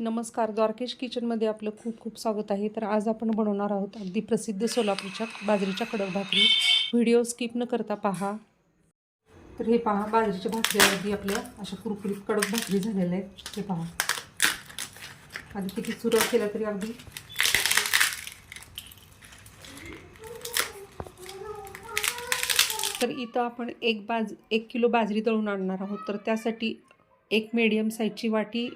नमस्कार द्वारकेश किचनमध्ये आपलं खूप खूप स्वागत आहे. तर आज आपण बनवणार आहोत अगदी प्रसिद्ध सोलापूरच्या बाजरीच्या कडक भाकरी. व्हिडिओ स्किप न करता पहा. तर हे पहा बाजरीच्या भाकरी अगदी आपल्या अशा कुरकुरीत कडक भाकरी झालेल्या आहेत. हे पहा. आधी किती सुरुवात केला तरी अगदी. तर इथं आपण एक बाज एक किलो बाजरी दळून आणणार आहोत. तर त्यासाठी एक मीडियम साईजची वाटी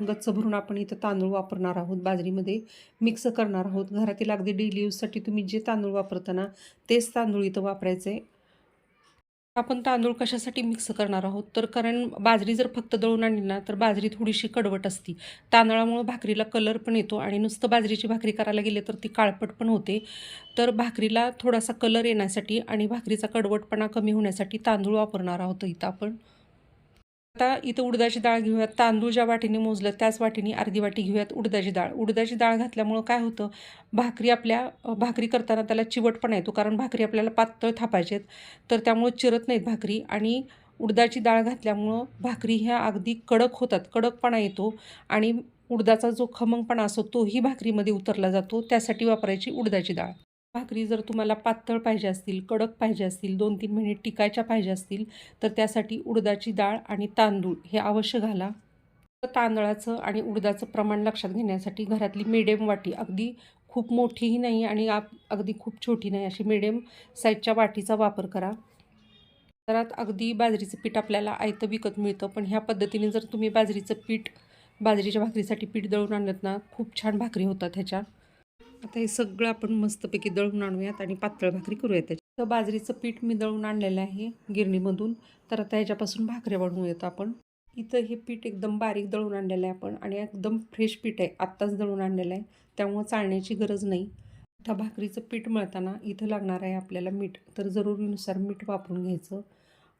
गच्च भरून आपण इथं तांदूळ वापरणार आहोत बाजरीमध्ये मिक्स करणार आहोत. घरातील अगदी डेली यूजसाठी तुम्ही जे तांदूळ वापरताना तेच तांदूळ इथं वापरायचे. आपण तांदूळ कशासाठी मिक्स करणार आहोत? तर कारण बाजरी जर फक्त दळून आणली ना तर बाजरी थोडीशी कडवट असती. तांदळामुळं भाकरीला कलर पण येतो आणि नुसतं बाजरीची भाकरी करायला गेले तर ती काळपट पण होते. तर भाकरीला थोडासा कलर येण्यासाठी आणि भाकरीचा कडवटपणा कमी होण्यासाठी तांदूळ वापरणार आहोत इथं आपण. आता इथं उडदाची डाळ घेऊयात तांदूळ ज्या वाटीने मोजलं त्याच वाटीने अर्धी वाटी घेऊयात उडदाची डाळ. उडदाची डाळ घातल्यामुळं काय होतं भाकरी आपल्या भाकरी करताना त्याला चिवटपणा येतो कारण भाकरी आपल्याला पातळ थापायचे तर त्यामुळं चिरत नाहीत भाकरी. आणि उडदाची डाळ घातल्यामुळं भाकरी ह्या अगदी कडक होतात कडकपणा येतो आणि उडदाचा जो खमंगपणा असतो तोही भाकरीमध्ये उतरला जातो त्यासाठी वापरायची उडदाची डाळ. भाकरी जर तुम्हाला पातळ पाहिजे असतील कडक पाहिजे असतील दोन तीन मिनिट टिकायच्या पाहिजे असतील तर त्यासाठी उडदाची डाळ आणि तांदूळ हे अवश्य घाला. तांदळाचं आणि उडदाचं प्रमाण लक्षात घेण्यासाठी घरातली मिडियम वाटी अगदी खूप मोठीही नाही आणि आप अगदी खूप छोटी नाही अशी मिडियम साईजच्या वाटीचा वापर करा. घरात अगदी बाजरीचं पीठ आपल्याला आयतं विकत मिळतं पण ह्या पद्धतीने जर तुम्ही बाजरीचं पीठ बाजरीच्या भाकरीसाठी पीठ दळून आणत ना खूप छान भाकरी होतात ह्याच्या. आता हे सगळं आपण मस्तपैकी दळून आणूयात आणि पातळ भाकरी करूयात त्याची. तर बाजरीचं पीठ मी दळून आणलेलं आहे गिरणीमधून. तर आता ह्याच्यापासून भाकऱ्या बनवूयात आपण. इथं हे पीठ एकदम बारीक दळून आणलेलं आहे आपण आणि एकदम फ्रेश पीठ आहे. आत्ताच दळून आणलेलं आहे. त्यामुळं चाळण्याची गरज नाही. आता भाकरीचं पीठ मळताना इथं लागणार आहे आपल्याला मीठ. तर जरुरीनुसार मीठ वापरून घ्यायचं.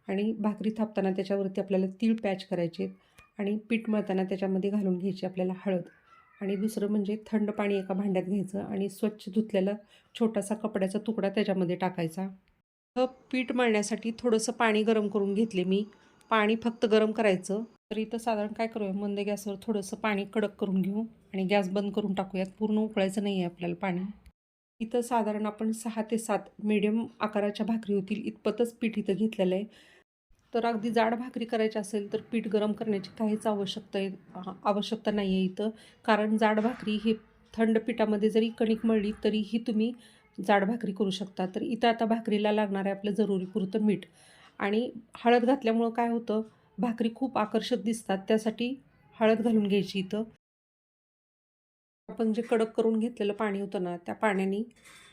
आणि भाकरी थापताना त्याच्यावरती आपल्याला तीळ पॅच करायचे आणि पीठ मळताना त्याच्यामध्ये घालून घ्यायची आपल्याला हळद. आणि दुसरं म्हणजे थंड पाणी एका भांड्यात घ्यायचं आणि स्वच्छ धुतलेला छोटासा कपड्याचा तुकडा त्याच्यामध्ये टाकायचा. पीठ मळण्यासाठी थोडंसं पाणी गरम करून घेतले मी. पाणी फक्त गरम करायचं. तर इथं साधारण काय करूया? मंद गॅसवर थोडंसं पाणी कडक करून घेऊ आणि गॅस बंद करून टाकूयात. पूर्ण उकळायचं नाही आहे आपल्याला पाणी. इथं साधारण आपण सहा ते सात मिडियम आकाराच्या भाकरी होतील. इतपतच पीठ इथं घेतलेलं आहे. तर अगदी जाड भाकरी करायची असेल तर पीठ गरम करण्याची काहीच आवश्यकता आहे आवश्यकता नाही आहे इथं. कारण जाड भाकरी हे थंड पिठामध्ये जरी कणिक मळली तरीही तुम्ही जाड भाकरी करू शकता. तर इथं आता भाकरीला लागणार आहे आपलं जरुरी पुरतं मीठ. आणि हळद घातल्यामुळं काय होतं? भाकरी खूप आकर्षक दिसतात. त्यासाठी हळद घालून घ्यायची इथं. आपण जे कडक करून घेतलेलं पाणी होतं ना त्या पाण्याने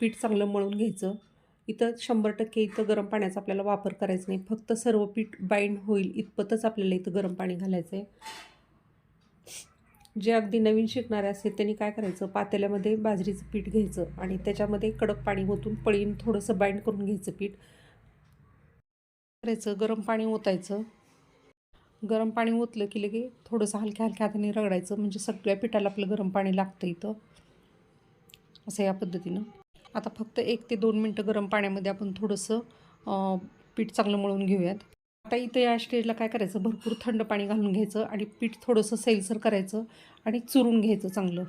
पीठ चांगलं मळून घ्यायचं. इथं शंभर टक्के इथं गरम पाण्याचा आपल्याला वापर करायचा नाही. फक्त सर्व पीठ बाइंड होईल इतपतच आपल्याला इथं गरम पाणी घालायचं आहे. जे अगदी नवीन शिकणारे असतील त्यांनी काय करायचं? पातेल्यामध्ये बाजरीचं पीठ घ्यायचं आणि त्याच्यामध्ये कडक पाणी ओतून पळीन थोडंसं बाइंड करून घ्यायचं पीठ. करायचं गरम पाणी ओतायचं. गरम पाणी ओतलं की लगे थोडंसं हलक्या हलक्या हाताने रगडायचं म्हणजे सगळ्या पिठाला आपलं गरम पाणी लागतं इथं. असं या पद्धतीनं. आता फक्त एक ते दोन मिनटं गरम पाण्यामध्ये आपण थोडंसं पीठ चांगलं मळून घेऊयात. आता इथं या स्टेजला काय करायचं? भरपूर थंड पाणी घालून घ्यायचं आणि पीठ थोडंसं सैलसर करायचं आणि चुरून घ्यायचं चांगलं.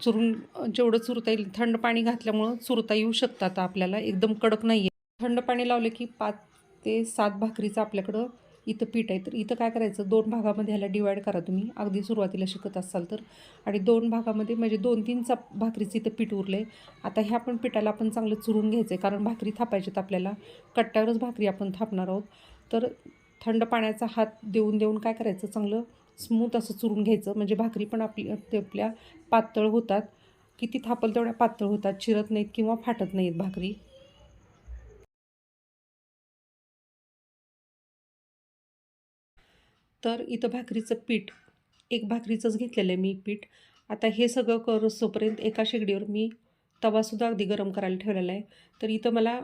चुरून जेवढं चुरता येईल थंड पाणी घातल्यामुळं चुरता येऊ शकतं आता आपल्याला. एकदम कडक नाही आहे थंड पाणी लावलं की पाच ते सात भाकरीचं आपल्याकडं इथं पीठ आहे. तर इथं काय करायचं? दोन भागामध्ये ह्याला डिवाईड करा तुम्ही. अगदी सुरुवातीला शिकत असाल तर. आणि दोन भागामध्ये म्हणजे दोन तीन चप भाकरीचं इथं पीठ उरलं आहे आता ह्या पण पिठाला आपण चांगलं चुरून घ्यायचं आहे कारण भाकरी थापायच्यात आपल्याला. कट्ट्यावरच भाकरी आपण थापणार आहोत. तर थंड पाण्याचा हात देऊन देऊन काय करायचं? चांगलं स्मूथ असं चुरून घ्यायचं. म्हणजे भाकरी पण आपली ते आपल्या पातळ होतात. किती थापल तेवढ्या पातळ होतात. चिरत नाहीत किंवा फाटत नाहीत भाकरी. तर इथं भाकरीचं पीठ एक भाकरीचंच घेतलेलं आहे मी पीठ. आता हे सगळं करसोपर्यंत एका शेगडीवर मी तवासुद्धा अगदी गरम करायला ठेवलेला आहे. तर इथं मला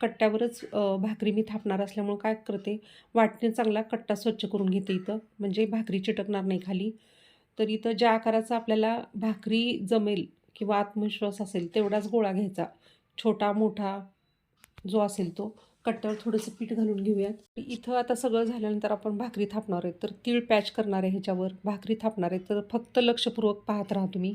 कट्ट्यावरच भाकरी मी थापणार असल्यामुळं काय करते वाटणे चांगला कट्टा स्वच्छ करून घेते इथं. म्हणजे भाकरी चिटकणार नाही खाली. तर इथं ज्या आकाराचा आपल्याला भाकरी जमेल किंवा आत्मविश्वास असेल तेवढाच गोळा घ्यायचा. छोटा मोठा जो असेल तो. कट्ट्यावर थोडंसं पीठ घालून घेऊयात. इथं आता सगळं झाल्यानंतर आपण भाकरी थापणार आहे. तर तीळ पॅच करणार आहे ह्याच्यावर. भाकरी थापणार आहे. तर फक्त लक्षपूर्वक पाहत राहा तुम्ही.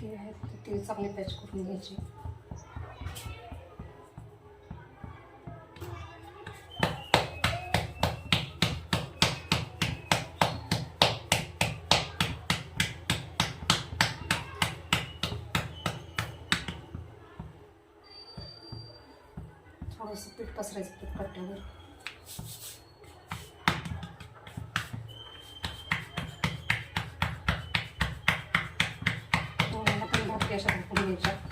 तीळ आहेत तीळ चांगले पॅच करून घ्यायचे. पीठ पसरायचं पीठ कट्ट्यावर दोन्हीला हो, पण भाकरी अशा भाकरी घ्यायच्या.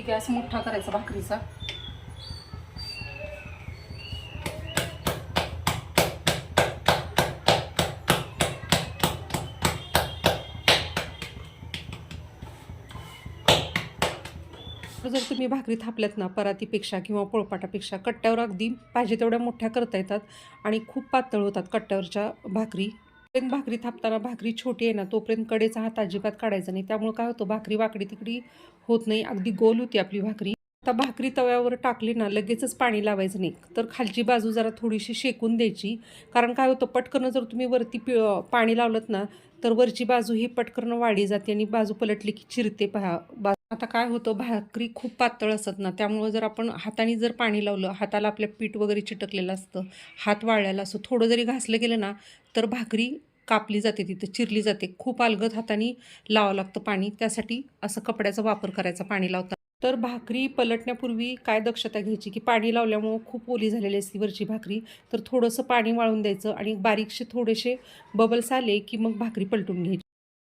की गॅस मोठा करायचा भाकरीचा. जर तुम्ही भाकरी थापल्यात ना परातीपेक्षा किंवा पोळपाटापेक्षा कट्ट्यावर अगदी पाहिजे तेवढ्या मोठ्या करता येतात आणि खूप पातळ होतात कट्ट्यावरच्या भाकरी. तोपर्यंत भाकरी थापताना भाकरी छोटी आहे ना तोपर्यंत कडेचा हात अजिबात काढायचा नाही. त्यामुळे काय होतं भाकरी वाकडी तिकडी होत नाही अगदी गोल होती आपली भाकरी. आता भाकरी तव्यावर टाकली ना लगेचच पाणी लावायचं नाही. तर खालची बाजू जरा थोडीशी शेकून द्यायची. कारण काय होतं पटकन जर तुम्ही वरती पि पाणी लावलं ना तर वरची बाजू ही पटकन वाढी जाते आणि बाजू पलटली की चिरते पहा आता काय होतं भाकरी खूप पातळ असतात ना त्यामुळं जर आपण हाताने जर पाणी लावलं हाताला आपल्या पीठ वगैरे चिटकलेलं असतं हात वाळलेला असतो थोडं जरी घासलं गेलं ना तर भाकरी कापली जाते तिथं चिरली जाते. खूप अलगद हाताने लावावं लागतं पाणी त्यासाठी असं कपड्याचा वापर करायचा पाणी लावता तर भाकरी पलटण्यापूर्वी काय दक्षता घ्यायची की पाणी लावल्यामुळं खूप ओली झालेली असते वरची भाकरी तर थोडंसं पाणी वाळून द्यायचं आणि बारीकशे थोडेसे बबल्स आले की मग भाकरी पलटून घ्यायची.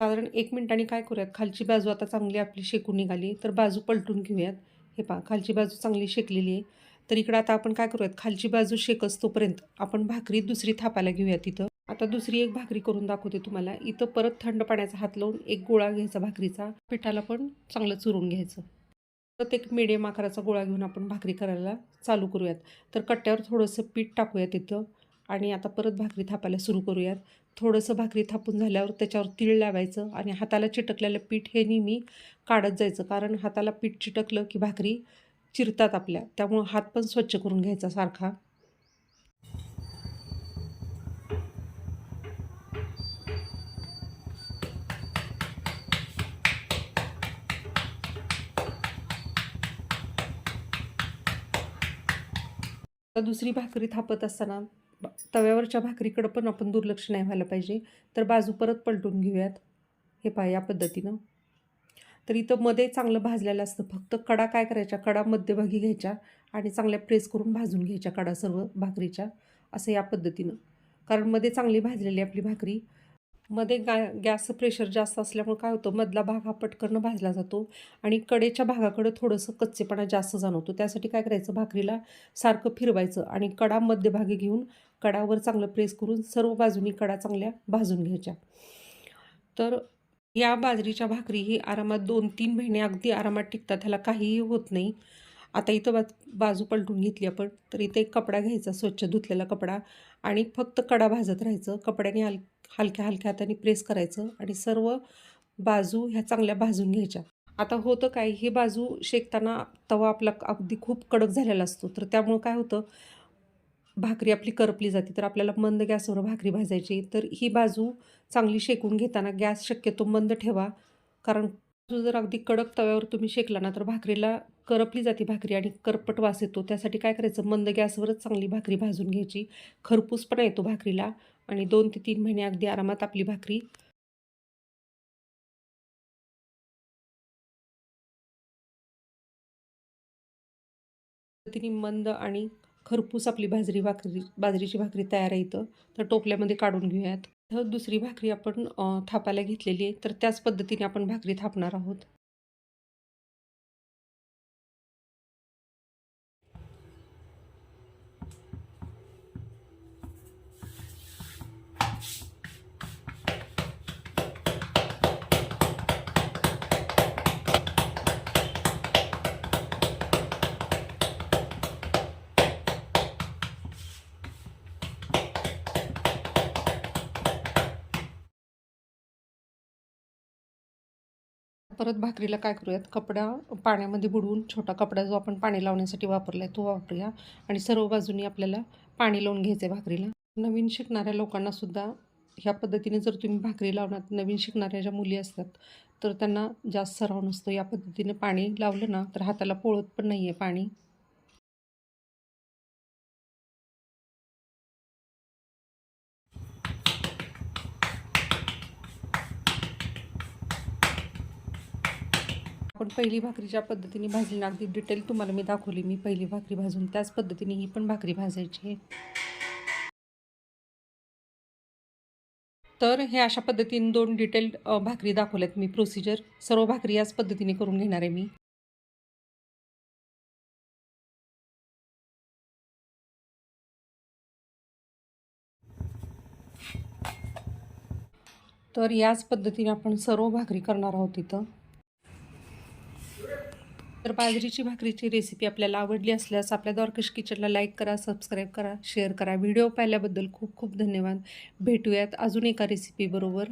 साधारण एक मिनिटाने काय करूयात? खालची बाजू आता चांगली आपली शेकून निघाली. तर बाजू पलटून घेऊयात. हे पहा खालची बाजू चांगली शेकलेली आहे. तर इकडं आता आपण काय करूयात? खालची बाजू शेकस तोपर्यंत आपण भाकरी दुसरी थापायला घेऊयात तिथं आता दुसरी एक भाकरी करून दाखवते तुम्हाला. इथं परत थंड पाण्याचा हात लावून एक गोळा घ्यायचा भाकरीचा. पिठाला पण चांगलं चुरून घ्यायचं. परत एक मिडियम आकाराचा गोळा घेऊन आपण भाकरी करायला चालू करूयात. तर कट्ट्यावर थोडंसं पीठ टाकूयात इथं. आणि आता परत भाकरी थापायला सुरू करूयात. थोडंसं भाकरी थापून झाल्यावर त्याच्यावर तीळ लावायचं आणि हाताला चिटकलेलं पीठ हे नेहमी काढत जायचं. कारण हाताला पीठ चिटकलं की भाकरी चिरतात आपल्या. त्यामुळं हात पण स्वच्छ करून घ्यायचा सारखा. दुसरी भाकरी थापत असताना तव्यावरच्या भाकरीकडं पण आपण दुर्लक्ष नाही व्हायला पाहिजे. तर बाजू परत पलटून घेऊयात. हे पहा या पद्धतीनं. तर इथं मध्ये चांगलं भाजलेलं असतं. फक्त कडा काय करायच्या कडा मध्यभागी घ्यायच्या आणि चांगल्या प्रेस करून भाजून घ्यायच्या कडा सर्व भाकरीच्या. असं या पद्धतीनं. कारण मध्ये चांगली भाजलेली आपली भाकरी मध्ये गा गॅस प्रेशर जास्त असल्यामुळे काय होतं मधला भाग हा पटकन भाजला जातो आणि कडेच्या भागाकडं थोडंसं कच्चेपणा जास्त जाणवतो. त्यासाठी काय करायचं भाकरीला सारखं फिरवायचं आणि कडा मध्यभागी घेऊन कडावर चांगलं प्रेस करून सर्व बाजूनी कडा चांगल्या भाजून घ्यायच्या. तर या बाजरीच्या भाकरी ही आरामात दोन तीन महिने अगदी आरामात टिकतात ह्याला काहीही होत नाही. आता इथं बा बाजू पलटून घेतली आपण. तर इथे एक कपडा घ्यायचा स्वच्छ धुतलेला कपडा आणि फक्त कडा भाजत राहायचं. कपड्याने हल हलक्या हलक्या हाताने प्रेस करायचं आणि सर्व बाजू ह्या चांगल्या भाजून घ्यायच्या. आता होतं काय ही बाजू शेकताना तवा आपला अगदी खूप कडक झालेला असतो. तर त्यामुळं काय होतं भाकरी आपली करपली जाते तर आपल्याला मंद गॅसवर भाकरी भाजायची. तर ही बाजू चांगली शेकून घेताना गॅस शक्यतो मंद ठेवा. कारण जर अगदी कडक तव्यावर तुम्ही शेकला ना तर भाकरीला करपली जाते भाकरी आणि करपट वास येतो. त्यासाठी काय करायचं? मंद गॅसवरच चांगली भाकरी भाजून घ्यायची. खरपूस पण येतो भाकरीला आणि दोन ते तीन महिने अगदी आरामात आपली भाकरी पद्धतीने मंद आणि खरपूस आपली भाजरी भाकरी बाजरीची भाकरी तयार येतं तर टोपल्यामध्ये काढून घेऊयात. दुसरी भाकरी आपण थापायला घेतलेली आहे तर त्याच पद्धतीने आपण भाकरी थापणार आहोत. परत भाकरीला काय करूयात? कपडा पाण्यामध्ये बुडवून छोटा कपडा जो आपण पाणी लावण्यासाठी वापरला आहे तो वापरूया. आणि सर्व बाजूनी आपल्याला पाणी लावून घ्यायचं आहे भाकरीला. नवीन शिकणाऱ्या लोकांनासुद्धा ह्या पद्धतीने जर तुम्ही भाकरी लावणार नवीन शिकणाऱ्या ज्या मुली असतात तर त्यांना जास्त सराव नसतो. या पद्धतीने पाणी लावलं ना तर हाताला पोळत पण नाही आहे पाणी. आपण पहिली भाकरी ज्या पद्धतीने भाजली ना अगदी डिटेल तुम्हाला मी दाखवली. मी पहिली भाकरी भाजून त्याच पद्धतीने ही पण भाकरी भाजायची आहे. तर हे अशा पद्धतीने दोन डिटेल भाकरी दाखवल्यात मी. प्रोसिजर सर्व भाकरी याच पद्धतीने करून घेणार आहे मी. तर याच पद्धतीने आपण सर्व भाकरी करणार आहोत इथं. तर बाजरीची भाकरीची रेसिपी आपल्याला आवडली असल्यास आपल्या दॉर्कश किचनला लाईक करा सबस्क्राईब करा शेअर करा. व्हिडिओ पाहिल्याबद्दल खूप खूप धन्यवाद. भेटूयात अजून एका रेसिपीबरोबर